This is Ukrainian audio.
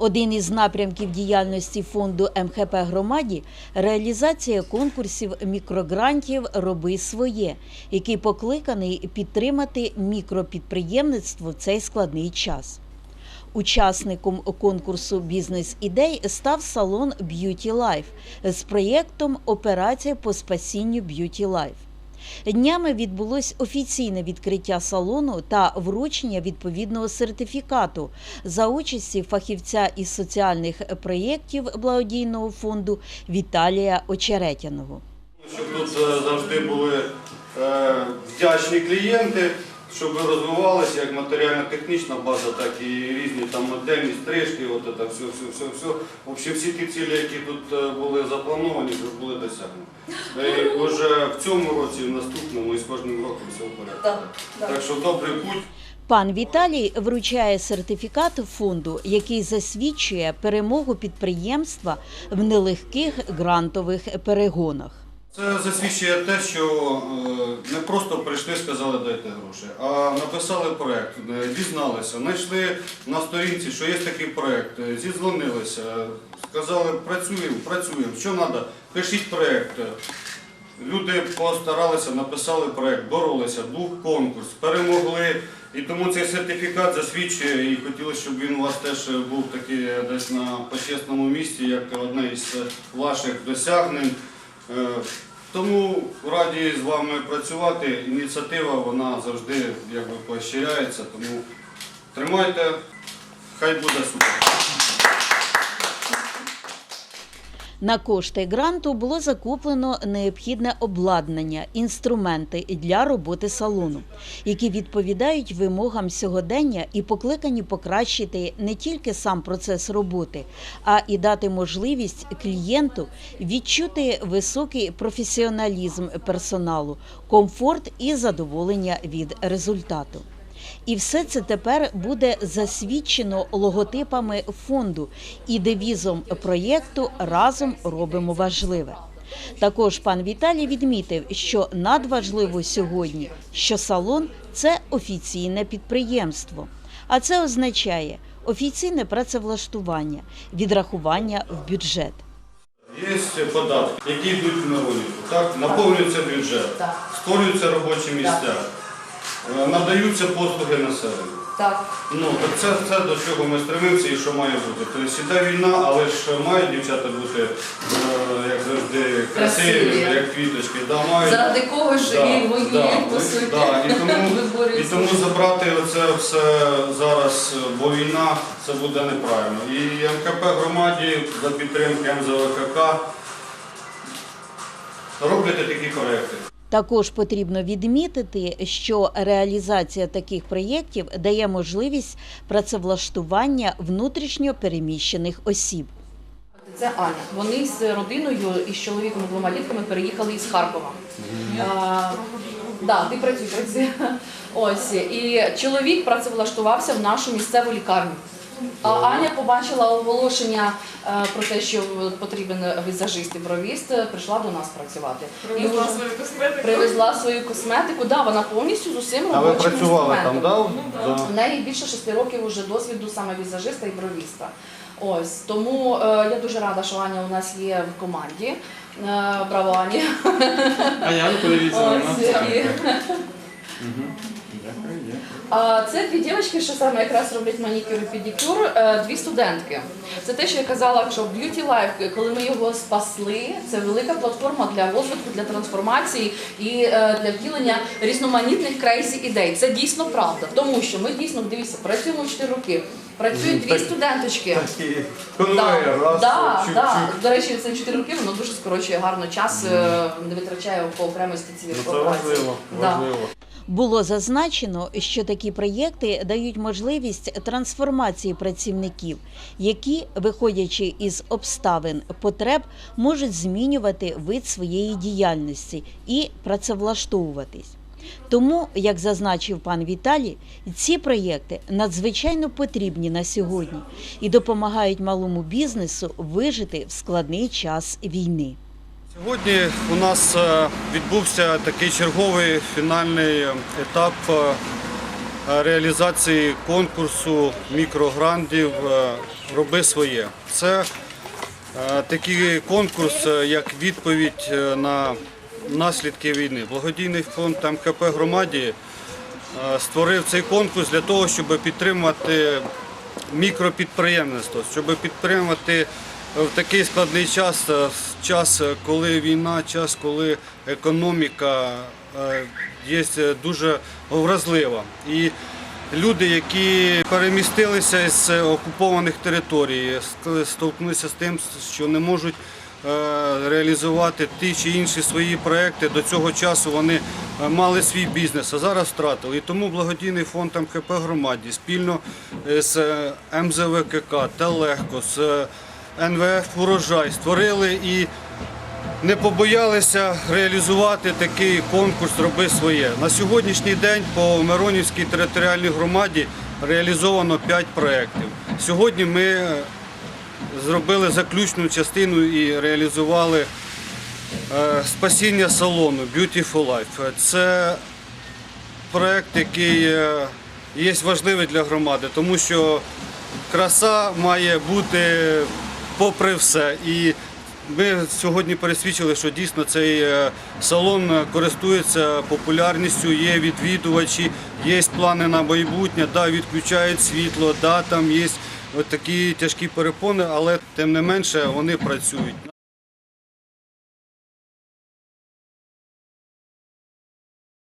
Один із напрямків діяльності фонду МХП громаді реалізація конкурсів мікрогрантів Роби своє, який покликаний підтримати мікропідприємництво в цей складний час. Учасником конкурсу бізнес-ідей став салон Beauty Life з проєктом Операція по спасінню Beauty Life. Днями відбулось офіційне відкриття салону та вручення відповідного сертифікату за участі фахівця із соціальних проєктів благодійного фонду Віталія Очеретяного. Щоб тут е, завжди були е, вдячні клієнти, щоб ви розвивалися як матеріально-технічна база, так і різні там модельні стрижки, от це все, все, все, все. В общем, всі ті цілі, які тут е, були заплановані, щоб були досягнені. І вже в цьому році, в наступному і з кожним роком все в порядку. Так що добрий путь. Пан Віталій вручає сертифікат фонду, який засвідчує перемогу підприємства в нелегких грантових перегонах. Це засвідчує те, що е, не просто прийшли, сказали дайте гроші, а написали проєкт, е, дізналися, знайшли на сторінці, що є такий проєкт, е, зідзвонилися, сказали працюємо, працюємо, що треба, пишіть проєкт. Люди постаралися, написали проєкт, боролися, був конкурс, перемогли. І тому цей сертифікат засвідчує і хотілося, щоб він у вас теж був такий десь на почесному місці, як одне із ваших досягнень. Е, Тому раді з вами працювати. Ініціатива вона завжди якби поощряється. Тому тримайте, хай буде супер. На кошти гранту було закуплено необхідне обладнання, інструменти для роботи салону, які відповідають вимогам сьогодення і покликані покращити не тільки сам процес роботи, а і дати можливість клієнту відчути високий професіоналізм персоналу, комфорт і задоволення від результату. І все це тепер буде засвідчено логотипами фонду і девізом проєкту Разом робимо важливе. Також пан Віталій відмітив, що надважливо сьогодні, що салон це офіційне підприємство. А це означає офіційне працевлаштування, відрахування в бюджет. Є податки, які йдуть на вулицю. Так, наповнюється бюджет, створюються робочі місця, надаються послуги населенню. Так, Ну, так це, це до чого ми стремимося і що має бути. Тобто іде війна, але ж мають дівчата бути, е, як завжди, красиві, Красиві. як квіточки. Да, мають, заради кого ж Да, і воюють, да, по ви- суті. да, і тому, і тому забрати оце все зараз, бо війна, це буде неправильно. І МКП громаді за підтримки МЗВКК роблять такі проекти. Також потрібно відмітити, що реалізація таких проєктів дає можливість працевлаштування внутрішньо переміщених осіб. Це Аня. Вони з родиною і з чоловіком і двома дітками переїхали із Харкова. А, да, ти працюй, працюй. Ось і чоловік працевлаштувався в нашу місцеву лікарню. А Аня побачила оголошення е, про те, що потрібен візажист і бровіст, е, прийшла до нас працювати. Привезла вже свою косметику. привезла свою косметику. Да, вона повністю з усім А ви робочим працювали там, інструментом. да? Ну, да. У неї більше шести років вже досвіду саме візажиста і бровіста. Ось тому е, я дуже рада, що Аня у нас є в команді. Е, браво, Ані. А я подивіться на нас. Ось, і- це дві дівчатки, що саме якраз роблять манікюр і педикюр, е, дві студентки. Це те, що я казала, що Beauty Life, коли ми його спасли, це велика платформа для розвитку, для трансформації і е, для втілення різноманітних крейсі ідей. Це дійсно правда, тому що ми дійсно дивіться, працюємо 4 роки. Працюють дві студенточки. Такий Да, раз, да, да. До речі, це 4 роки, воно дуже скорочує гарно час, е, не витрачає по окремості цілі Ну, Це важливо, Да. Було зазначено, що такі проєкти дають можливість трансформації працівників, які, виходячи із обставин потреб, можуть змінювати вид своєї діяльності і працевлаштовуватись. Тому, як зазначив пан Віталій, ці проєкти надзвичайно потрібні на сьогодні і допомагають малому бізнесу вижити в складний час війни. Сьогодні у нас е, відбувся такий черговий фінальний етап е, е, реалізації конкурсу мікрогрантів е, Роби своє. Це е, такий конкурс, е, як відповідь е, на наслідки війни. Благодійний фонд МКП громаді е, створив цей конкурс для того, щоб підтримати мікропідприємництво, щоб підтримати в такий складний час, е, час, е, коли війна, час, коли економіка е, є дуже вразлива. І люди, які перемістилися з окупованих територій, ст- столкнулися з тим, що не можуть реалізувати ті чи інші свої проекти. До цього часу вони мали свій бізнес, а зараз втратили. І тому благодійний фонд МХП громаді спільно з МЗВКК та Легко, з НВФ Урожай створили і не побоялися реалізувати такий конкурс Роби своє. На сьогоднішній день по Миронівській територіальній громаді реалізовано 5 проєктів. Сьогодні ми е, зробили заключну частину і реалізували е, спасіння салону Beautiful Life. Це проєкт, який е, є важливий для громади, тому що краса має бути попри все. І ми сьогодні пересвідчили, що дійсно цей е, салон користується популярністю, є відвідувачі, є плани на майбутнє, да, відключають світло, да, там є такі тяжкі перепони, але тим не менше вони працюють.